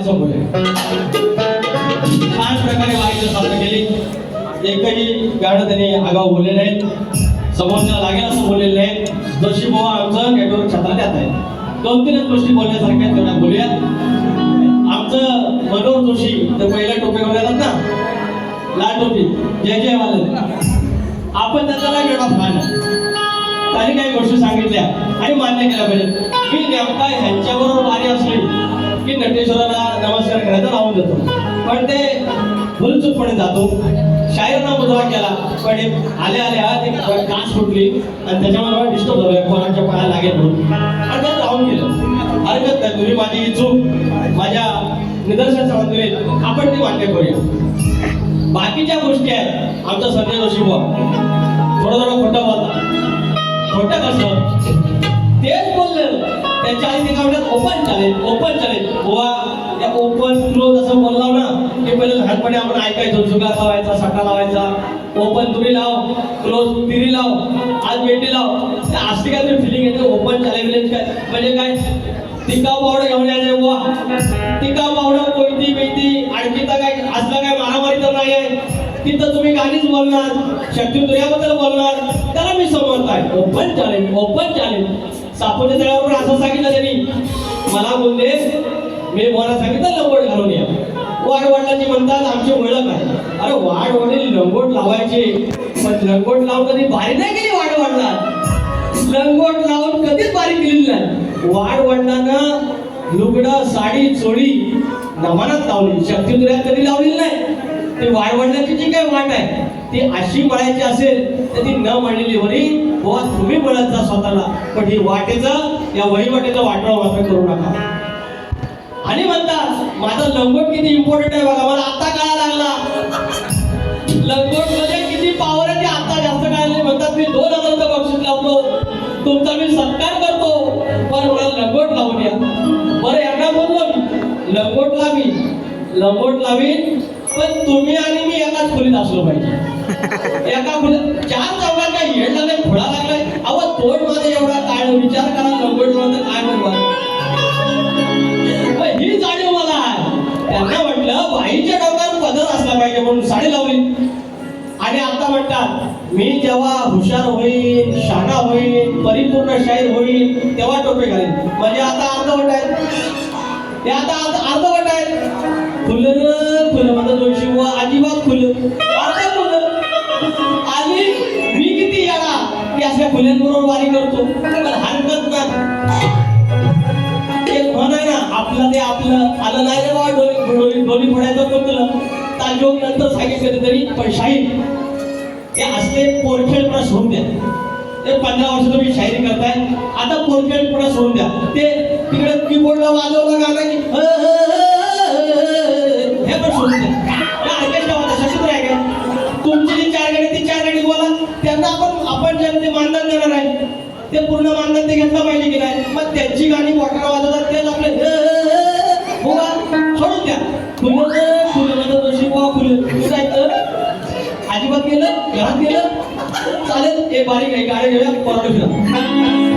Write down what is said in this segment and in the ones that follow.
असं छान प्रकारे वारीचं सादर केली. एकही गाणं त्यांनी आगाऊ बोलले नाही समोरच्या लागेल असं बोललेलं नाही जोशी बोवा आमचं नेटवर्क क्षेत्रात येत आहे दोन तीनच गोष्टी बोलण्यासारख्या तेवढ्या बोलूया आमचं मनोहर जोशी तर पहिल्या टोपे येतात ना लाल टोपी. जय जय वाले आपण त्याचा नाही वेळा फॅन काही काही गोष्टी सांगितल्या आणि मान्य केल्या पाहिजे मी नेमका ह्यांच्याबरोबर वारी असली. की नटेश्वराला नमस्कार करायचा लावून देतो. पण ते भुलचूकपणे जातो. शायरांना मुजरा केला पण हे आले आले हा ते कास फुटली आणि त्याच्यामुळे डिस्टर्ब झालोय कोणाच्या पाया लागेल म्हणून. आणि त्यात राहून गेलं. हरकत नाही तुम्ही माझी चूक माझ्या निदर्शनाच्या माध्यमे आपण ती मान्य करूया. बाकीच्या गोष्टी आहेत. आमचा संजय जोशी बुवा थोडं थोडं खोटं बोलता. खोटं कसं? तेच बोललेलं. त्यांच्या काय म्हणतात ओपन चालेल ओपन चालेल बुवा त्या ओपन क्लोज असं बोललाव ना की पहिले लहानपणी आपण ऐकायचो जुगार लावायचा सकाळ लावायचा. ओपन तुरी लाव क्लोज तिरी लाव आज बेटी लाव. अशी काय तरी फिलिंग येते? ओपन चॅलेंज म्हणजे काय? म्हणजे काय? टिकाव पावडं घेऊन यायचं बुवा. टिकाव पावडं कोयती बेती आणखी तर काय असलं काय मारामारी तर नाही आहे तिथं तुम्ही गाणीच बोलणार शक्ती तुझ्याबद्दल बोलणार. त्याला मी समजत आहे ओपन चालेल ओपन चालेल सापोच्या तळ्यावर असं सांगितलं त्यांनी. मला बोलले मी मला सांगितलं लंगोट घालून या. वाढ वडिलांची म्हणतात आमची ओळख आहे. अरे वाढ वडील लंगोट लावायचे. पण लंगोट लावून कधी बारी नाही केली वाढ वडिलांना? लंगोट लावून कधीच बारी केलेली नाही. वाढ वडिलांना लुगडं साडी चोळी नमानात लावली. शक्ती कधी लावलेली नाही. ती वाढवण्याची जी काही वाट आहे ती अशी मळायची असेल तर ती न मांडलेली वरी बुवा तुम्ही मळत जा स्वतःला. पण ही वाटेचं या वहिवाटेचं वाटवा मात्र करू नका. आणि म्हणतात माझा लंगोट किती इम्पॉर्टंट आहे बघा मला आता कळा लागला. लंगोटमध्ये किती पावर आहे ते आता जास्त कळाले म्हणतात मी दोन हजाराचं बक्षीस लावतो तुमचा मी सत्कार करतो. पण मला लंगोट लावून या. बरं यांना बोललो मी लंगोट लावीन लंगोट लावीन पण तुम्ही आणि मी एकाच खोलीत असलो पाहिजे. एका चार चौघात काय येड लागलाय. फुडा लागलाय अहो तोंडमध्ये एवढा काळ विचार करा लंगोट लावून काय म्हणणार ही जाणीव मला त्यांना म्हटलं बाईच्या डोक्यात पदर असला पाहिजे म्हणून साडी लावली. आणि आता म्हणतात मी जेव्हा हुशार होईल शाणा होईल परिपूर्ण शाहीर होईल तेव्हा टोपे घालेल म्हणजे आता अर्धवट आहेत ते आता अर्ध- अर्धवट आहेत फुलं फुलं माझं जोशी व अजिबात फुलं. अशा मुलींबरोबर वारी करतो पण हरकत नाही. एक म्हण आहे ना आपलं ते आपलं आलं नाही रे बाबा डोली डोली डोली फोडायचं पण ताजोग नंतर सांगितलं तरी पण शाहीर हे असले पोरखेळपणा सोडून द्या. ते पंधरा वर्ष तुम्ही शायरी करताय. आता पोरखेळपणा सोडून द्या. ते तिकडे कीबोर्डला वाजवलं गाणं की ते मानधन देणार आहे. ते पूर्ण मानधन ते घेतलं पाहिजे की नाही? मग त्यांची गाणी वाटणं वाजवतात तेच आपले सोडून द्या. फुलं फुलं माझं फुलं. जायचं अजिबात गेलं घरात गेलं चालेल हे बारीक आहे गाडी घेऊया परत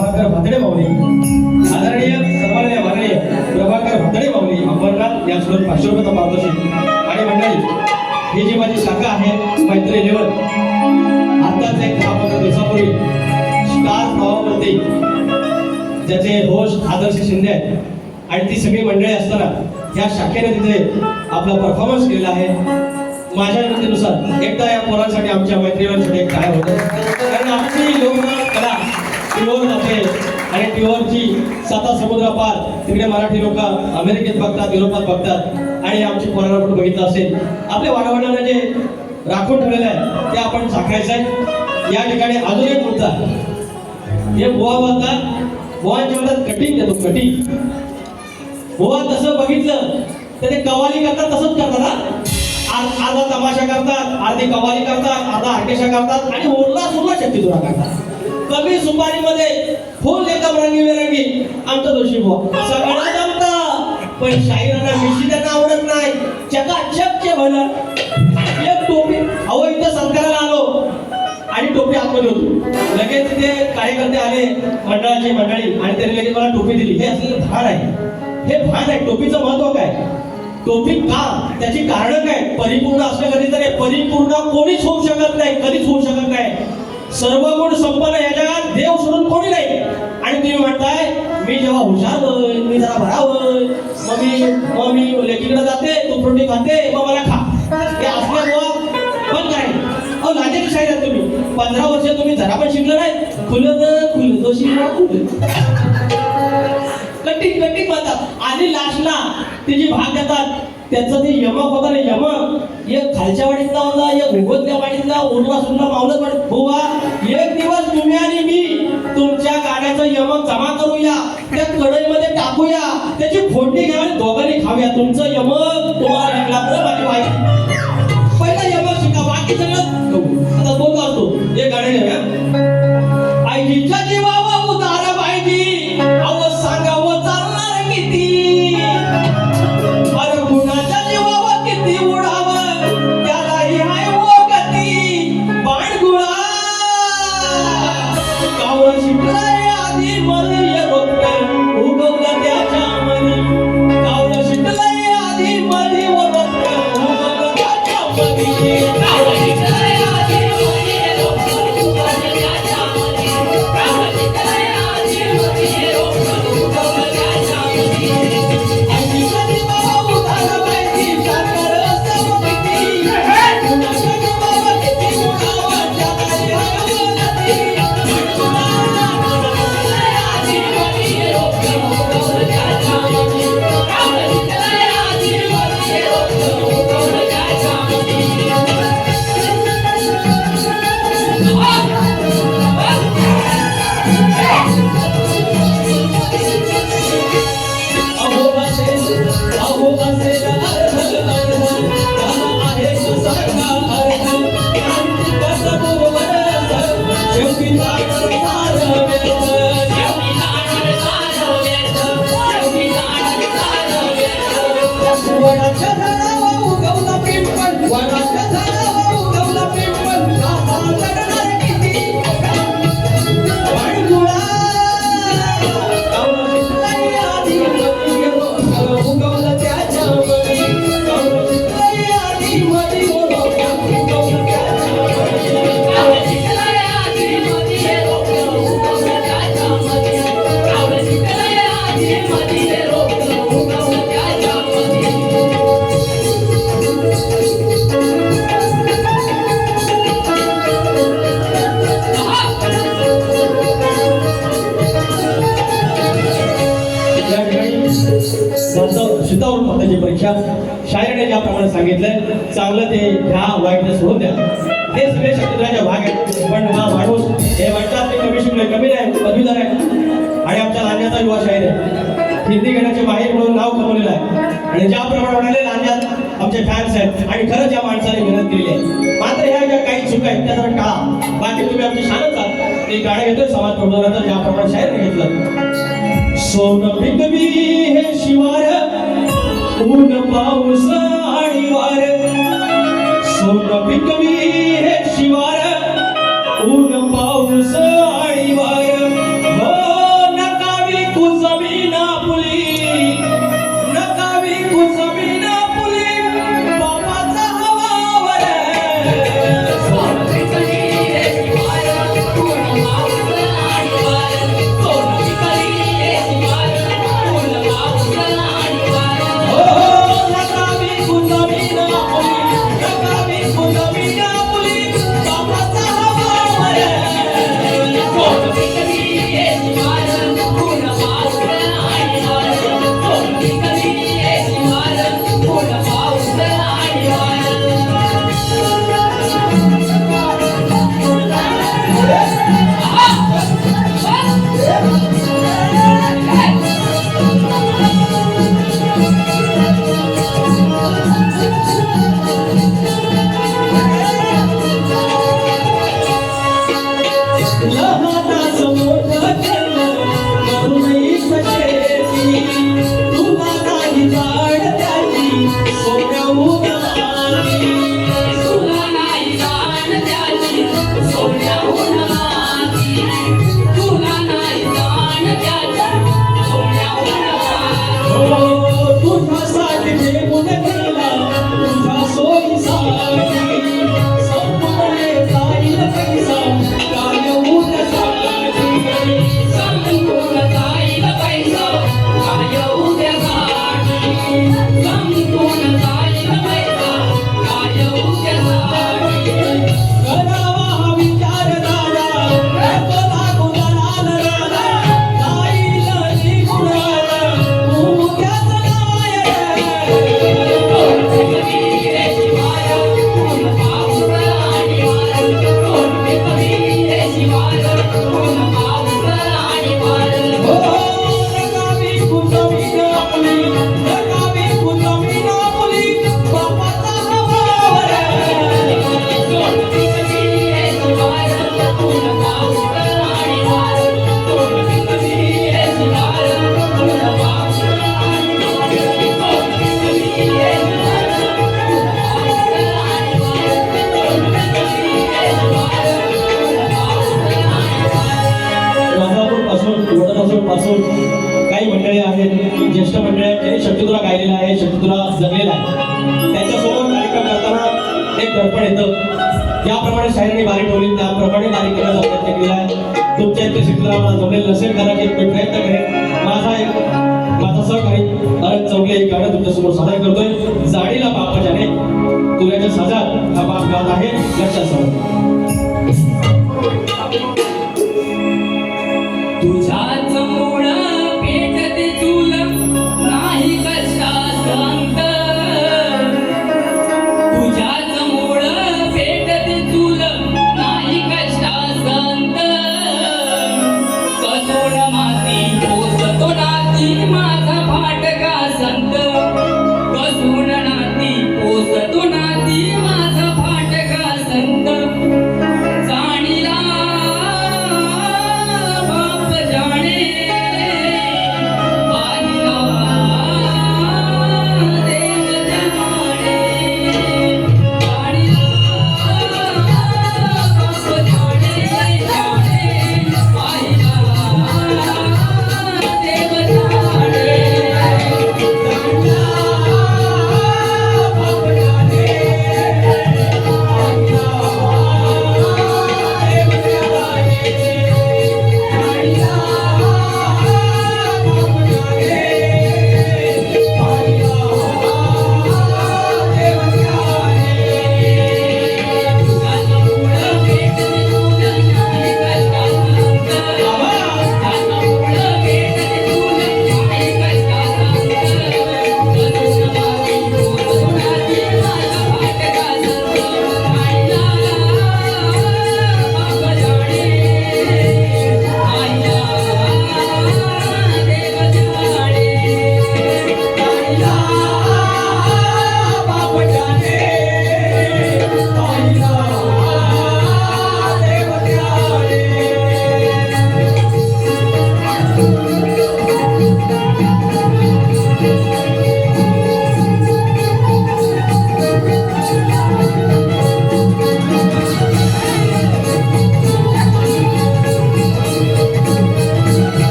प्रभाकर भातडे माऊली. आदरणीय सर्वांनी माननीय प्रभाकर भातडे माऊली अंबरनाथ या स्वरूप पाचशे तो मार्गदर्शन आणि मंडळी ही जी माझी शाखा आहे मैत्री लेवल आताच एक दहा दिवसापूर्वी स्टार नावावरती ज्याचे होश आदर्श शिंदे आहेत आणि ती सगळी मंडळी असताना या शाखेने तिथे आपला परफॉर्मन्स केलेला आहे. माझ्या नुसार एकदा या पोरांसाठी आमच्या मैत्रीवांसाठी एक काय होतं. कारण आमची लोक साता सता समुद्रापार तिकडे मराठी लोक अमेरिकेत बघतात युरोपात बघतात. आणि आमची पोरांना पण बघितलं असेल. आपल्या वाडवडिलांना जे राखून ठेवलेलं आहे ते आपण झाकायचं आहे. या ठिकाणी अजून एक मुद्दा. हे बोवा बोलतात बोवांच्या म्हणतात कटिंग देतो कटिंग बोवा तसं बघितलं तर ते कवाली करतात तसंच करतात हा. आधा अर्धा तमाशा करतात अर्धी कवाली करतात अर्धा आकेशा करतात आणि उरला सुरला शक्ती तुला करतात. कमी सुपारीमध्ये फुल एकदम रंगीबेरंगी आमचा दोषी बुवा. सगळं जमतं पण शाहिरांना मिशी त्यांना आवडत नाही? चकाचकचे भलं एक टोपी अहो इथं सत्काराला आलो. आणि टोपी आतमध्ये होतो. लगेच ते कार्यकर्ते आले मंडळाची मंडळी आणि त्यांनी लगेच मला टोपी दिली. हे असलेलं भान आहे. हे भान आहे. टोपीचं महत्त्व काय? टोपी का? त्याची कारण काय? परिपूर्ण असलं कधी तरी परिपूर्ण कोणीच होऊ शकत नाही. कधीच होऊ शकत नाही. सर्व गुण संपन्न या जगात देव सोडून कोणी नाही. आणि तुम्ही म्हणताय मी जेव्हा हुशार होय मी जरा भरा मग मी मग मी लेकीकडे जाते तू फ्रुटी खाते मग मला खा. हे असल्यामुळं पण काय अहो लाजेची शाहीर तुम्ही. पंधरा वर्ष तुम्ही जरा पण शिकलं नाही. खुलं तर खुलं. तो शिकला कटी कटिंग कटिंग म्हणतात आणि लास्टला ते जे भाग देतात त्याचं ते यमक होतं ना यमक. एक खालच्या वाडीतला होता एक भूगोतल्या वाडीतला उरला सुरला मावलत पण बुवा एक दिवस तुम्ही आणि मी तुमच्या गाण्याचं यमक जमा करूया त्या कढईमध्ये टाकूया त्याची फोडणी घ्या आणि दोघांनी खाऊया. तुमचं यमक तुम्हाला लागला बरं माझी वाईट. पहिला यमक शिका बाकी सगळं आता बोलतो असतो. हे गाणे घेऊया शायराने ज्याप्रमाणे सांगितलंय चांगलं ते ह्या वाईटनेस होत्या द्या. हे सगळे शक्तीच्या भाग आहेत. पण हा माणूस हे म्हणतात ते कमी शिकले कमी नाही पदवीधर आहे आणि आमच्या लांजाचा युवा शाहीर आहे. हिंदी गणाचे बाहेर म्हणून नाव कमवलेलं आहे. आणि ज्याप्रमाणे म्हणाले लांजात आमचे फॅन्स आहेत. आणि खरंच या माणसाने मेहनत केली आहे. मात्र ह्या ज्या काही चुका आहेत त्या जरा टाळा. बाकी तुम्ही आमची शानच आहात. ते गाणं घेतोय समाज प्रबोधनाचं ज्याप्रमाणे शाहीर घेतलं. सोन पिकवी हे शिवार ऊन पाऊस आणि वार. सोन पिकवी हे शिवार ऊन हा भाग आहे. लक्षात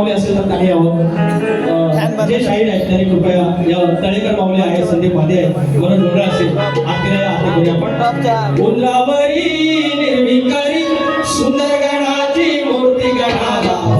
माऊली असेल तर काही आहोत जे शाहीर आहेत त्यांनी कृपया या तळेकर माऊली आहे संदीप माधे आहे वरण डोंगरा असेल आपल्याला आता करूया सुंदर गणाची मूर्ती गणाला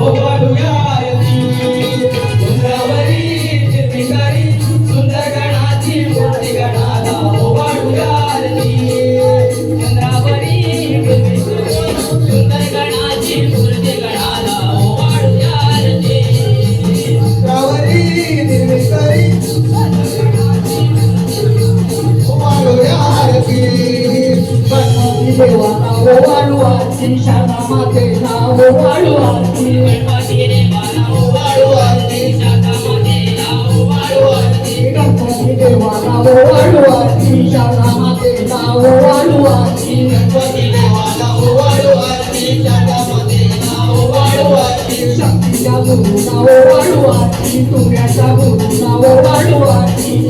দেওয়া ওয়ারু আছি সাদা মাঠে না ওয়ারু আছি ওয়ারু আছি সাদা মাঠে না ওয়ারু আছি Shakti Jabu, Namo Varu Ati, Tumya Jabu, Namo Varu Ati,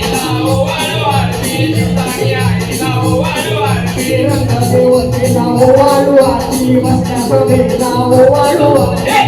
Yeah.